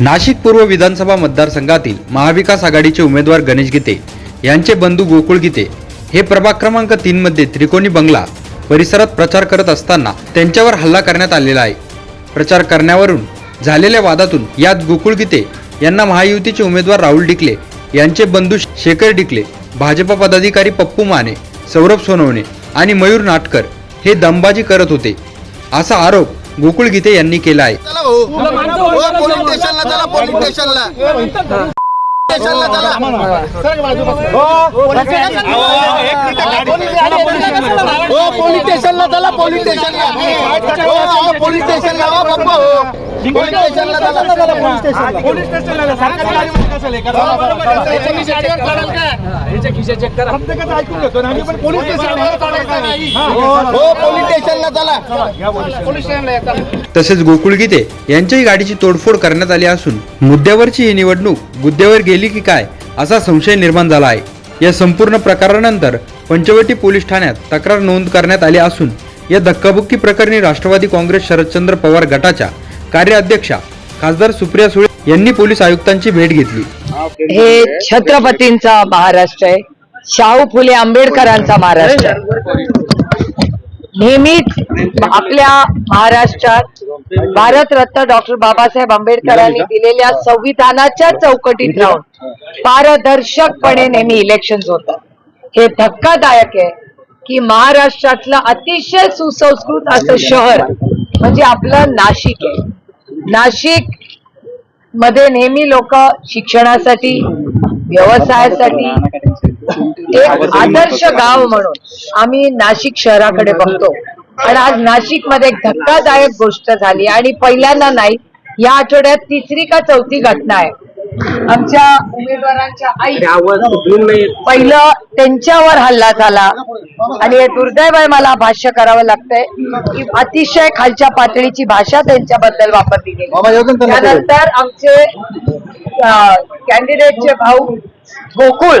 नाशिक पूर्व विधानसभा मतदारसंघातील महाविकास आघाडीचे उमेदवार गणेश गीते यांचे बंधू गोकुळ गीते हे प्रभाग क्रमांक तीन मध्ये त्रिकोणी बंगला परिसरात प्रचार करत असताना त्यांच्यावर हल्ला करण्यात आलेला आहे. प्रचार करण्यावरून झालेल्या वादातून यात गोकुळ गीते यांना महायुतीचे उमेदवार राहुल डिकले यांचे बंधू शेखर डिकले भाजपा पदाधिकारी पप्पू माने सौरभ सोनवणे आणि मयूर नाटकर हे दमबाजी करत होते. असा आरोप गोकुळ गीते यांनी केला आहे चला भाऊ पोलीस स्टेशनला चला पोलीस स्टेशनला स्टेशनला. चला. पोलीस स्टेशनला चला पोलीस स्टेशनला हो हो, पोलीस स्टेशनला हो बाप्पा हो. पोलीस स्टेशनला चला पोलीस स्टेशनला. पोलीस गाडीवर काढाल का? फक्त कसं ऐकून घेतो ना, आम्ही पण पोलीस स्टेशनला काढायचं नाही. पोलीस स्टेशनला चला. पोलीस स्टेशनला या, चला. तसेच गोकुळ गीते यांच्याही गाडीची तोडफोड करण्यात आली असून मुद्द्यावरची ही निवडणूक गुद्द्यावर गेली केली की काय असा संशय निर्माण झाला आहे. या संपूर्ण प्रकारानंतर पंचवटी पोलीस ठाण्यात तक्रार नोंद करण्यात आली असून या धक्काबुक्की प्रकरणी राष्ट्रवादी काँग्रेस शरदचंद्र पवार गटाच्या कार्याध्यक्षा खासदार सुप्रिया सुळे यांनी पोलीस आयुक्तांची भेट घेतली. हे छत्रपतींचा महाराष्ट्र आहे. शाहू फुले आंबेडकरांचा महाराष्ट्र नेहमीच आपल्या महाराष्ट्रात भारतरत्न डॉक्टर बाबासाहेब आंबेडकरांनी दिलेल्या संविधानाच्या चौकटीत राहून पारदर्शकपणे नेहमी इलेक्शन होतात. हे धक्कादायक आहे की महाराष्ट्रातलं अतिशय सुसंस्कृत असं शहर म्हणजे आपलं नाशिक आहे. नाशिकमध्ये नेहमी लोक शिक्षणासाठी व्यवसायासाठी एक आदर्श गाव म्हणून आम्ही नाशिक शहराकडे बघतो. आणि आज नाशिकमध्ये एक धक्कादायक गोष्ट झाली आणि पहिल्यांदा नाही या आठवड्यात तिसरी का चौथी घटना आहे. आमच्या उमेदवारांच्या आई पहिलं त्यांच्यावर हल्ला झाला. आणि हे दुर्दैव आहे मला भाष्य करावं लागतंय की अतिशय खालच्या पातळीची भाषा त्यांच्याबद्दल वापरली गेली. त्यानंतर आमचे कॅन्डिडेटचे भाऊ गोकुळ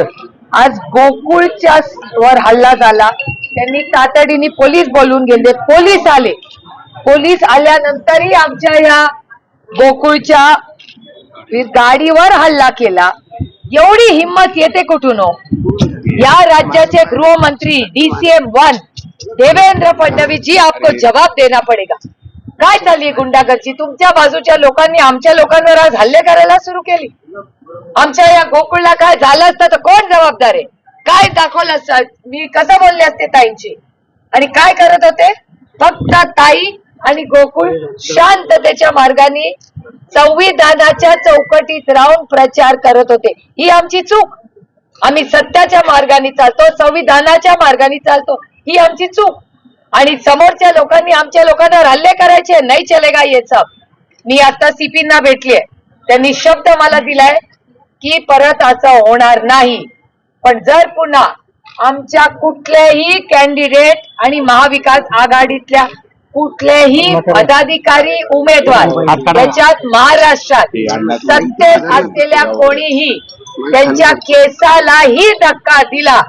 आज गोकुळच्या वर हल्ला झाला. त्यांनी तातडीने पोलीस बोलवून गेले. पोलीस आले. पोलीस आल्यानंतरही आमच्या या गोकुळच्या गाडीवर हल्ला केला. एवढी हिंमत येते कुठून हो? या राज्याचे गृहमंत्री डीसीएम वन देवेंद्र फडणवीस जी आपको जवाब देना पडेगा. काय चालली गुंडागर्दी? तुमच्या बाजूच्या लोकांनी आमच्या लोकांवर आज हल्ले करायला सुरू केली. आमच्या या गोकुळला काय झालं असतं तर कोण जबाबदार आहे? काय दाखवलं असतं? मी कसं बोलले असते ताईंची? आणि काय करत होते? फक्त ताई आणि गोकुळ शांततेच्या मार्गाने संविधानाच्या चौकटीत राहून प्रचार करत होते. ही आमची चूक. आम्ही सत्याच्या मार्गाने चालतो संविधानाच्या मार्गाने चालतो. ही आमची चूक. आणि समोरच्या लोकांनी आमच्या लोकांवर हल्ले करायचे नाही चलेगा ये सब. मी आता सीपींना भेटलीये. त्यांनी शब्द मला दिलाय की परत असं होणार नाही. पण जर पुन्हा आमच्या कुठलेही कॅन्डिडेट आणि महाविकास आघाडीतल्या कुठलेही पदाधिकारी उमेदवार त्याच्यात महाराष्ट्रात सत्तेत असलेल्या कोणीही त्यांच्या केसालाही धक्का दिला.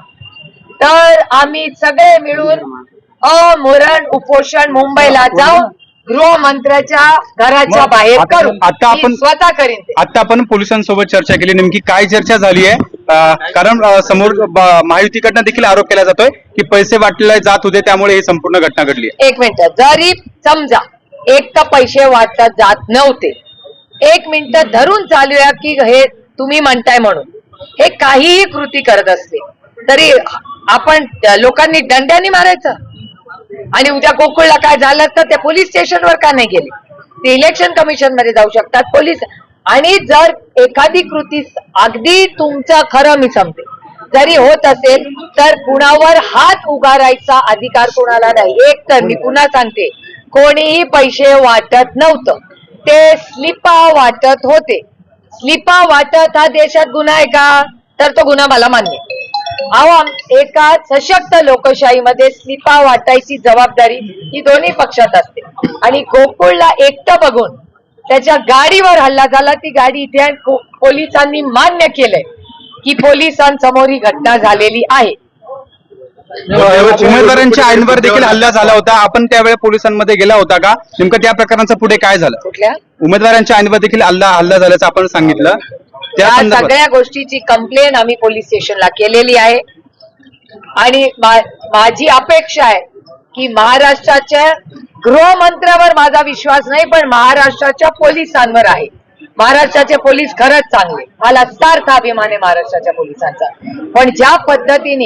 तर आम्ही सगळे मिळून अमरण उपोषण मुंबईला जाऊन गृहमंत्र्याच्या घराच्या बाहेर करू. आता मी आपण- स्वतः करीन ते. आता आपण पोलिसांसोबत चर्चा केली. नेमकी काय चर्चा झाली आहे? अं, कारण अं, समोर ब- महायुतीकडनं देखील आरोप केला जातोय की पैसे वाटले जात होते त्यामुळे ही संपूर्ण घटना घडली आहे. एक मिनिट. जरी समजा एक तर पैसे वाटत जात नव्हते. एक मिनिट धरून चालूया की हे तुम्ही म्हणताय म्हणून. हे काहीही कृती करत असले. तरी आपण लोकांनी दंड्याने मारायचं? आणि उद्या गोकुळला काय झालं तर ते पोलीस स्टेशनवर का नाही गेले? ते इलेक्शन कमिशनमध्ये जाऊ शकतात. पोलीस आणि जर एखादी कृती अगदी तुमचं खरं मी समजते जरी होत असेल तर कुणावर हात उगारायचा अधिकार कुणाला नाही. एक तर मी पुन्हा सांगते कोणीही पैसे वाटत नव्हतं. ते स्लिपा वाटत होते. स्लिपा वाटत हा देशात गुन्हा आहे का? तर तो गुन्हा मला मान्य अहो आम- एका सशक्त लोकशाहीमध्ये स्लिपा वाटायची जबाबदारी ही दोन्ही पक्षात असते. आणि गोकुळला एकटं बघून त्याच्या गाडीवर हल्ला झाला ती गाडी इथे पोलिसांनी मान्य केलंय की पोलिसांसमोर ही घटना झालेली आहे. उमेदवारांच्या आईंवर देखील हल्ला झाला होता. आपण त्यावेळी पोलिसांमध्ये गेला होता का? नेमकं त्या प्रकरणाचं पुढे काय झालं? कुठल्या? उमेदवारांच्या आईंवर देखील हल्ला हल्ला झाल्याचं आपण सांगितलं. या सगळ्या गोष्टीची कंप्लेन आम्ही पोलीस स्टेशनला केलेली आहे. आणि माझी अपेक्षा आहे की महाराष्ट्राच्या गृहमंत्र्यावर माझा विश्वास नाही पण महाराष्ट्राच्या पोलिसांवर आहे. महाराष्ट्राचे पोलीस खरंच चांगले. मला सार्थ अभिमान आहे महाराष्ट्राच्या पोलिसांचा. पण ज्या पद्धतीने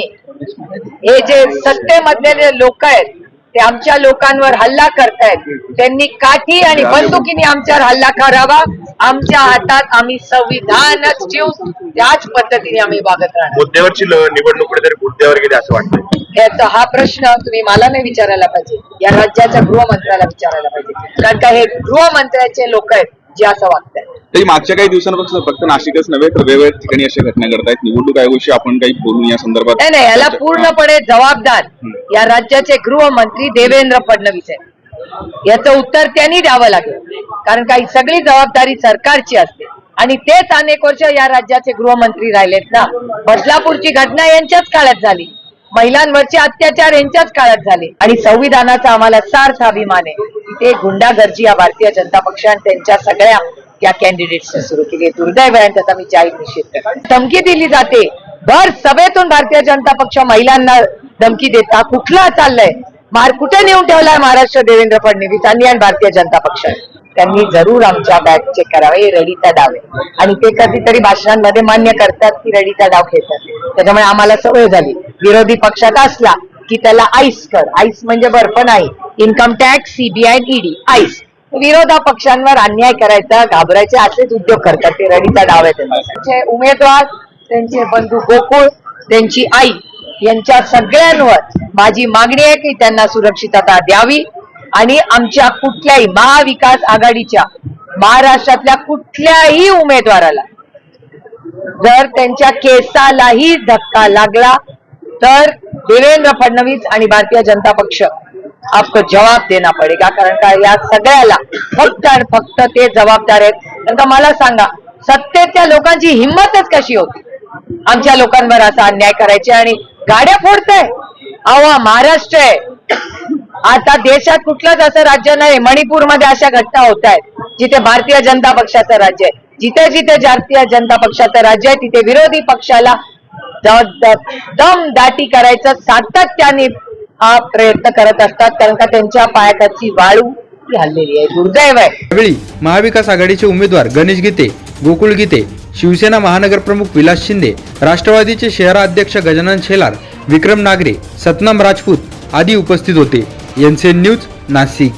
हे जे सत्तेमधले लोक आहेत ते आमच्या लोकांवर हल्ला करतायत. त्यांनी काठी आणि बंदुकीने आमच्यावर हल्ला करावा. आमच्या हातात आम्ही संविधानच ठेवू. त्याच पद्धतीने आम्ही वागत राहणार. मुद्द्यावरची निवडणूक कुठेतरी मुद्द्यावर गेली असं वाटतं याचा हा प्रश्न तुम्ही मला नाही विचारायला पाहिजे. या राज्याच्या गृहमंत्र्याला विचारायला पाहिजे. कारण का हे गृहमंत्र्याचे लोक आहेत जे असं वागतात तरी मागच्या काही दिवसांपासून फक्त नाशिकच नव्हे तर वेगवेगळ्या ठिकाणी अशा घटना घडतायत. निवडणूक आयोगाशी आपण काही बोलून या संदर्भात नाही नाही याला पूर्णपणे जबाबदार या राज्याचे गृहमंत्री देवेंद्र फडणवीस आहेत. याचं उत्तर त्यांनी द्यावं लागेल. कारण काही सगळी जबाबदारी सरकारची असते. आणि तेच अनेक वर्ष या राज्याचे गृहमंत्री राहिलेत ना. बदलापूरची घटना यांच्याच काळात झाली. महिलांवरचे अत्याचार यांच्याच काळात झाले. आणि संविधानाचा आम्हाला सार्थ अभिमान आहे. ते गुंडागर्जी या भारतीय जनता पक्ष आणि त्यांच्या सगळ्या त्या कॅन्डिडेट्सने सुरू केली. आहे. त्याचा मी जाहीर निषेध धमकी दिली जाते. भर सभेतून भारतीय जनता पक्ष महिलांना धमकी देता. कुठला चाललंय? मार कुठे नेऊन ठेवलाय महाराष्ट्र देवेंद्र फडणवीसांनी आणि भारतीय जनता पक्षाने त्यांनी जरूर आमच्या बॅग चेक करावे. रडीचा डाव आहे. आणि ते कधीतरी भाषणांमध्ये मान्य करतात की रडीचा डाव खेळतात. त्याच्यामुळे आम्हाला सवय झाली. विरोधी पक्षात असला की त्याला आईस कर. आईस म्हणजे बर्फ नाही. Income tax CBI ED ice विरोधा पक्षांवर अन्याय करायचा घाबरायचे असेच उद्योग करतात. ते रडीचा डाव आहे त्यांचे उमेदवार त्यांचे बंधू गोकुळ त्यांची आई यांच्या सगळ्यांवर माझी मागणी आहे की त्यांना सुरक्षितता द्यावी आणि आमच्या कुठल्याही महाविकास आघाडीच्या महाराष्ट्रातल्या कुठल्याही उमेदवाराला जर त्यांच्या केसालाही धक्का लागला तर देवेंद्र फडणवीस आणि भारतीय जनता पक्ष आपको जवाब देना पडेगा। कारण का या सगळ्याला फक्त आणि फक्त ते जबाबदार आहेत. कारण का मला सांगा सत्तेच्या लोकांची हिंमतच कशी होती? आमच्या लोकांवर असा अन्याय करायचे आणि गाड्या फोडताय. अहो महाराष्ट्र आहे. आता देशात कुठलंच असं राज्य नाही. मणिपूरमध्ये अशा घटना होत आहेत जिथे भारतीय जनता पक्षाचं राज्य आहे. जिथे जिथे भारतीय जनता पक्षाचं राज्य आहे तिथे विरोधी पक्षाला दम दाटी करायचं सातत्याने हा प्रयत्न करत असतात. कारण का त्यांच्या पायाखालची वाळू ती हल्लेली आहे. दुर्दैव आहे. यावेळी महाविकास आघाडीचे उमेदवार गणेश गीते गोकुळ गीते शिवसेना महानगर प्रमुख विलास शिंदे राष्ट्रवादीचे शहराध्यक्ष गजानन शेलार विक्रम नागरे सतनाम राजपूत आदी उपस्थित होते. NCN news Nashik.